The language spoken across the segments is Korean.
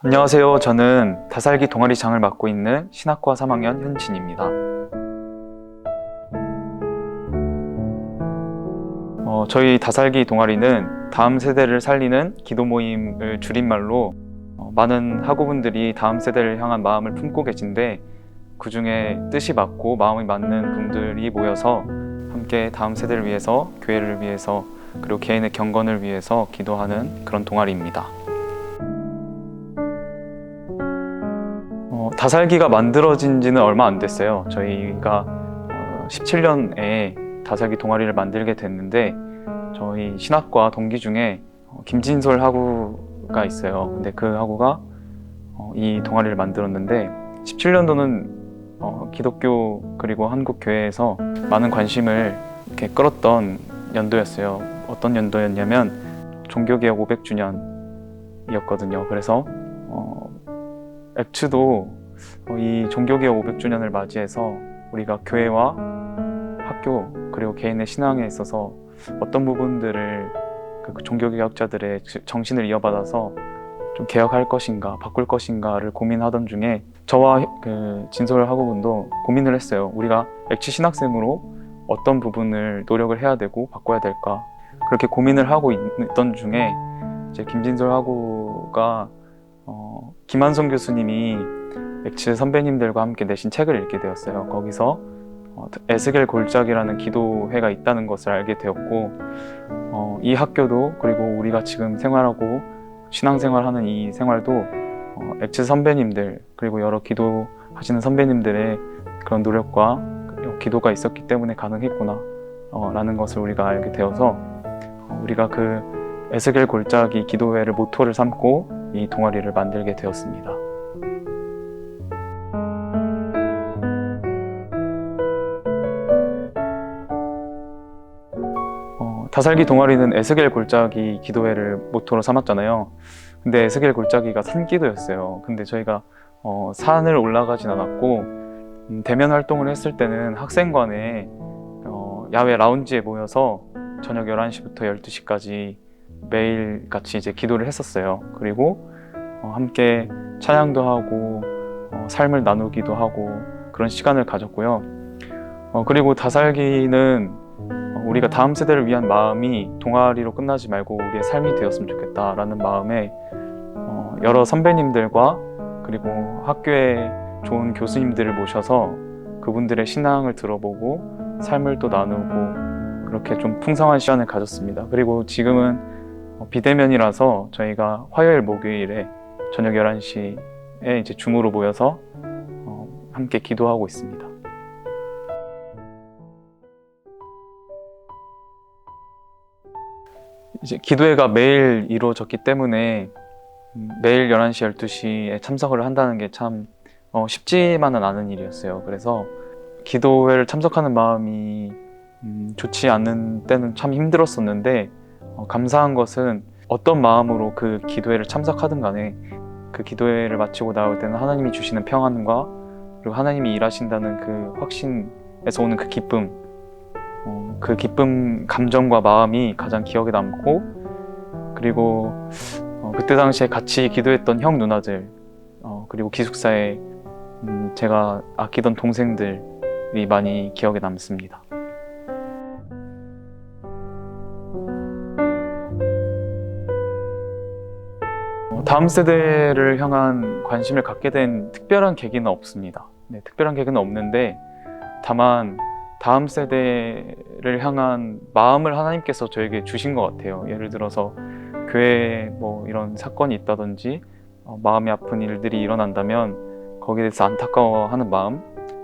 안녕하세요. 저는 다살기 동아리장을 맡고 있는 신학과 3학년 현진입니다. 어, 저희 다살기 동아리는 다음 세대를 살리는 기도 모임을 줄임말로 어, 많은 학우분들이 다음 세대를 향한 마음을 품고 계신데 그 중에 뜻이 맞고 마음이 맞는 분들이 모여서 함께 다음 세대를 위해서 교회를 위해서 그리고 개인의 경건을 위해서 기도하는 그런 동아리입니다. 어, 다살기가 만들어진 지는 얼마 안 됐어요. 저희가 어, 17년에 다살기 동아리를 만들게 됐는데 저희 신학과 동기 중에 어, 김진솔 학우가 있어요. 근데 그 학우가 어, 이 동아리를 만들었는데 17년도는 어, 기독교 그리고 한국 교회에서 많은 관심을 이렇게 끌었던 연도였어요. 어떤 연도였냐면 종교개혁 500주년이었거든요. 그래서 어, 액츠도 어, 이 종교개혁 500주년을 맞이해서 우리가 교회와 학교 그리고 개인의 신앙에 있어서 어떤 부분들을 그 종교개혁자들의 정신을 이어받아서 좀 개혁할 것인가 바꿀 것인가를 고민하던 중에 저와 그 진솔 학우분도 고민을 했어요. 우리가 액치 신학생으로 어떤 부분을 노력을 해야 되고 바꿔야 될까 그렇게 고민을 하고 있던 중에 이제 김진솔 학우가 어, 김한성 교수님이 액치 선배님들과 함께 내신 책을 읽게 되었어요. 거기서 어, 에스겔 골짜기라는 기도회가 있다는 것을 알게 되었고 어, 이 학교도 그리고 우리가 지금 생활하고 신앙생활하는 이 생활도 어, 액치 선배님들 그리고 여러 기도하시는 선배님들의 그런 노력과 기도가 있었기 때문에 가능했구나 어, 라는 것을 우리가 알게 되어서 어, 우리가 그 에스겔 골짜기 기도회를 모토를 삼고 이 동아리를 만들게 되었습니다. 어, 다살기 동아리는 에스겔 골짜기 기도회를 모토로 삼았잖아요. 근데 에스겔 골짜기가 산기도였어요. 근데 저희가 어, 산을 올라가진 않았고 음, 대면 활동을 했을 때는 학생관에 어, 야외 라운지에 모여서 저녁 11시부터 12시까지 매일 같이 이제 기도를 했었어요. 그리고 어, 함께 찬양도 하고 어, 삶을 나누기도 하고 그런 시간을 가졌고요. 어, 그리고 다살기는 어, 우리가 다음 세대를 위한 마음이 동아리로 끝나지 말고 우리의 삶이 되었으면 좋겠다라는 마음에 어, 여러 선배님들과 그리고 학교에 좋은 교수님들을 모셔서 그분들의 신앙을 들어보고 삶을 또 나누고 그렇게 좀 풍성한 시간을 가졌습니다. 그리고 지금은 어, 비대면이라서 저희가 화요일 목요일에 저녁 11시에 이제 줌으로 모여서 어, 함께 기도하고 있습니다. 이제 기도회가 매일 이루어졌기 때문에 음, 매일 11시, 12시에 참석을 한다는 게참 어, 쉽지만은 않은 일이었어요. 그래서 기도회를 참석하는 마음이 음, 좋지 않은 때는 참 힘들었었는데 어, 감사한 것은 어떤 마음으로 그 기도회를 참석하든 간에 그 기도회를 마치고 나올 때는 하나님이 주시는 평안과 그리고 하나님이 일하신다는 그 확신에서 오는 그 기쁨 어, 그 기쁨 감정과 마음이 가장 기억에 남고 그리고 어, 그때 당시에 같이 기도했던 형 누나들 어, 그리고 기숙사에 음, 제가 아끼던 동생들이 많이 기억에 남습니다. 다음 세대를 향한 관심을 갖게 된 특별한 계기는 없습니다. 네, 특별한 계기는 없는데 다만 다음 세대를 향한 마음을 하나님께서 저에게 주신 것 같아요. 예를 들어서 교회에 뭐 이런 사건이 있다든지 어, 마음이 아픈 일들이 일어난다면 거기에 대해서 안타까워하는 마음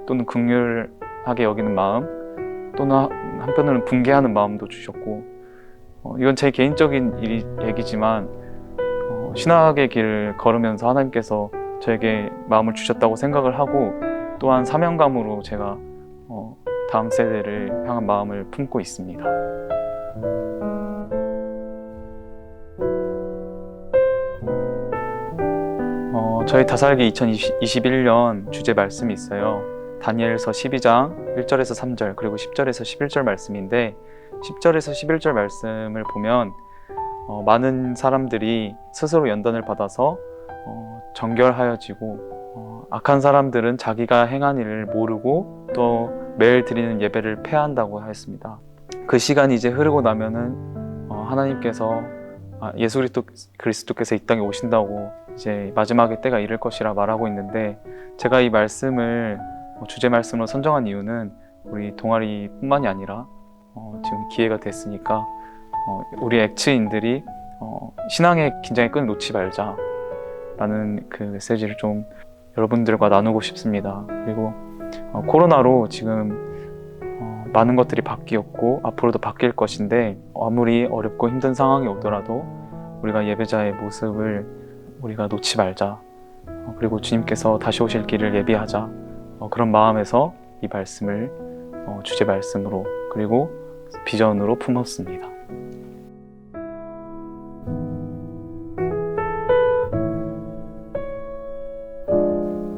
또는 극률하게 여기는 마음 또는 하- 한편으로는 붕괴하는 마음도 주셨고 어, 이건 제 개인적인 일, 얘기지만 어, 신학의 길을 걸으면서 하나님께서 저에게 마음을 주셨다고 생각을 하고 또한 사명감으로 제가 어, 다음 세대를 향한 마음을 품고 있습니다. 어, 저희 다살기 2021년 주제 말씀이 있어요. 다니엘서 12장 1절에서 3절 그리고 10절에서 11절 말씀인데 10절에서 11절 말씀을 보면 어, 많은 사람들이 스스로 연단을 받아서 어, 정결하여지고 어, 악한 사람들은 자기가 행한 일을 모르고 또 매일 드리는 예배를 폐한다고 하였습니다. 그 시간이 이제 흐르고 나면은 어, 하나님께서 아, 예수 그리스도, 그리스도께서 이 땅에 오신다고 이제 마지막의 때가 이를 것이라 말하고 있는데 제가 이 말씀을 어, 주제 말씀으로 선정한 이유는 우리 동아리뿐만이 아니라 어, 지금 기회가 됐으니까 어, 우리 액츠인들이 어, 신앙의 긴장의 끈을 놓지 말자라는 그 메시지를 좀 여러분들과 나누고 싶습니다. 그리고 어, 코로나로 지금 어, 많은 것들이 바뀌었고 앞으로도 바뀔 것인데 아무리 어렵고 힘든 상황이 오더라도 우리가 예배자의 모습을 우리가 놓지 말자. 어, 그리고 주님께서 다시 오실 길을 예비하자. 어, 그런 마음에서 이 말씀을 어, 주제 말씀으로 그리고 비전으로 품었습니다.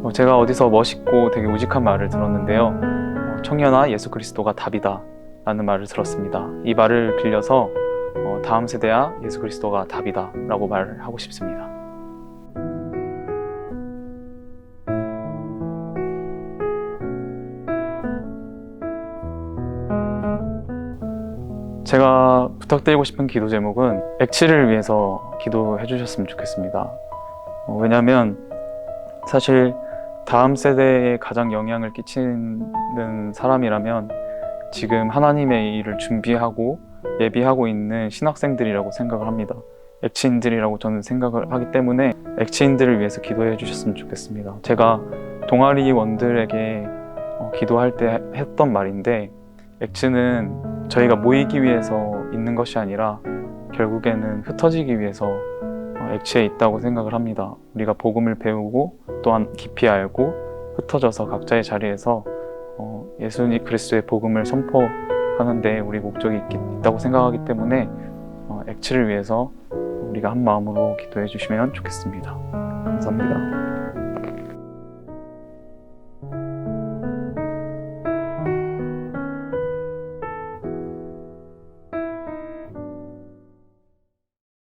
어, 제가 어디서 멋있고 되게 우직한 말을 들었는데요. 어, 청년아 예수 그리스도가 답이다 라는 말을 들었습니다. 이 말을 빌려서 어, 다음 세대야 예수 그리스도가 답이다 라고 말을 하고 싶습니다. 제가 부탁드리고 싶은 기도 제목은 액치를 위해서 기도해 주셨으면 좋겠습니다. 어, 왜냐하면 사실 다음 세대에 가장 영향을 끼치는 사람이라면 지금 하나님의 일을 준비하고 예비하고 있는 신학생들이라고 생각을 합니다. 액치인들이라고 저는 생각을 하기 때문에 액치인들을 위해서 기도해 주셨으면 좋겠습니다. 제가 동아리 원들에게 어, 기도할 때 했던 말인데 액츠는 저희가 모이기 위해서 있는 것이 아니라 결국에는 흩어지기 위해서 어, 액치에 있다고 생각을 합니다. 우리가 복음을 배우고 또한 깊이 알고 흩어져서 각자의 자리에서 어, 예수님 그리스도의 복음을 선포하는데 우리 목적이 있, 있다고 생각하기 때문에 어, 액치를 위해서 우리가 한 마음으로 기도해 주시면 좋겠습니다. 감사합니다.